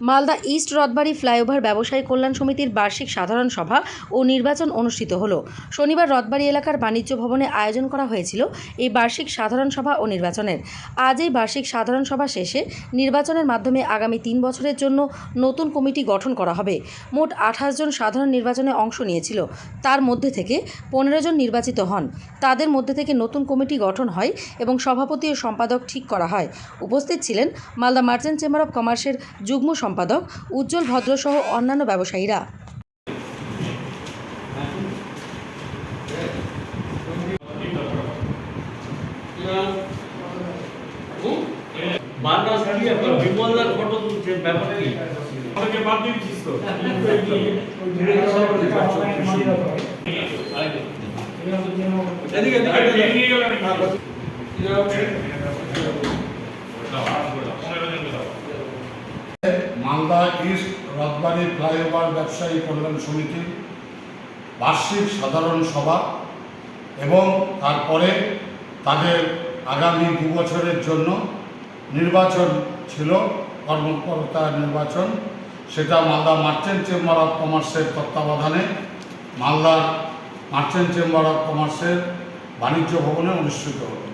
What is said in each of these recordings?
Malda east Rathbari flyover ব্যবসায়ী কল্যাণ সমিতির বার্ষিক সাধারণ সভা ও নির্বাচন অনুষ্ঠিত হল। শনিবার রথবাড়ি এলাকার বাণিজ্য ভবনে আয়োজন করা হয়েছিল এই বার্ষিক সাধারণ সভা ও নির্বাচনের। আজ এই বার্ষিক সাধারণ সভা শেষে নির্বাচনের মাধ্যমে আগামী তিন বছরের জন্য নতুন কমিটি গঠন করা হবে। মোট আঠাশ জন সাধারণ নির্বাচনে অংশ নিয়েছিল। তার মধ্যে থেকে পনেরো জন নির্বাচিত হন। তাদের মধ্যে থেকে নতুন কমিটি গঠন হয় এবং সভাপতি ও সম্পাদক ঠিক করা হয়। উপস্থিত ছিলেন মালদা মার্চেন্ট চেম্বার অব কমার্সের যুগ্ম সম্পাদক উজ্জ্বল ভদ্রসহ অন্যান্য ব্যবসায়ীরা। এদিকে এদিকে মালদা ইস্ট রথবাড়ি ফ্লাইওভার ব্যবসায়ী কল্যাণ সমিতি, বার্ষিক সাধারণ সভা এবং তারপরে তাদের আগামী দু বছরের জন্য নির্বাচন ছিল, কর্মকর্তা নির্বাচন। সেটা মালদা মার্চেন্ট চেম্বার অফ কমার্সের তত্ত্বাবধানে মালদার মার্চেন্ট চেম্বার অফ কমার্সের বাণিজ্য ভবনে অনুষ্ঠিত হলো।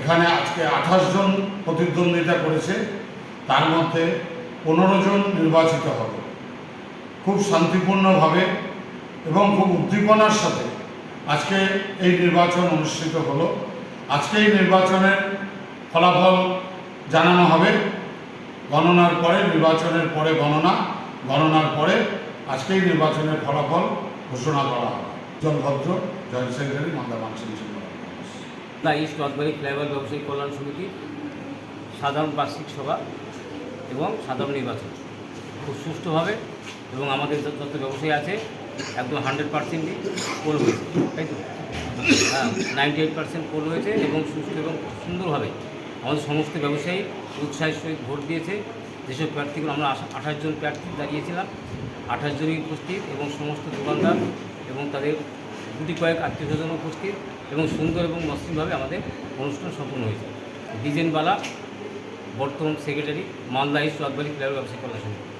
এখানে আজকে আঠাশ জন প্রতিদ্বন্দ্বিতা করেছে। তার মধ্যে পনেরো জন নির্বাচিত হবে। খুব শান্তিপূর্ণভাবে এবং খুব উদ্দীপনার সাথে আজকে এই নির্বাচন অনুষ্ঠিত হলো। আজকে এই নির্বাচনের ফলাফল জানানো হবে। গণনার পরে, নির্বাচনের পরে গণনা, গণনার পরে আজকেই নির্বাচনের ফলাফল ঘোষণা করা হবে। জন ভদ্র জয়েন্ট সেক্রেটারি মালদা মানসিক দা ইস্ট রথবাড়ি ফ্লাইওভার ব্যবসায়ী কল্যাণ সমিতি সাধারণ বার্ষিক সভা। এবং সাধারণ নির্বাচন। খুব সুষ্ঠুভাবে এবং আমাদের যত ব্যবসায়ী আছে, একদম হান্ড্রেড পার্সেন্টই পোল হয়েছে, তাই তো? হ্যাঁ নাইনটি এইট পার্সেন্ট পোল হয়েছে এবং সুস্থ এবং সুন্দরভাবে আমাদের সমস্ত ব্যবসায়ী উৎসাহের সহিত ভোট দিয়েছে। যেসব প্রার্থীগুলো আমরা আঠাশ জন প্রার্থী দাঁড়িয়েছিলাম আঠাশ জনই উপস্থিত এবং সমস্ত দোকানদার এবং তাদের গুটি কয়েক আত্মীয় স্বজন উপস্থিত এবং সুন্দর এবং মসৃণভাবে আমাদের অনুষ্ঠান সম্পন্ন হয়েছে। ডিজেনবালা বর্তমান সেক্রেটারি মালদা ইস্ট রথবাড়ি ক্রীড়া ব্যবসায়ী কল্যাণ সমিতি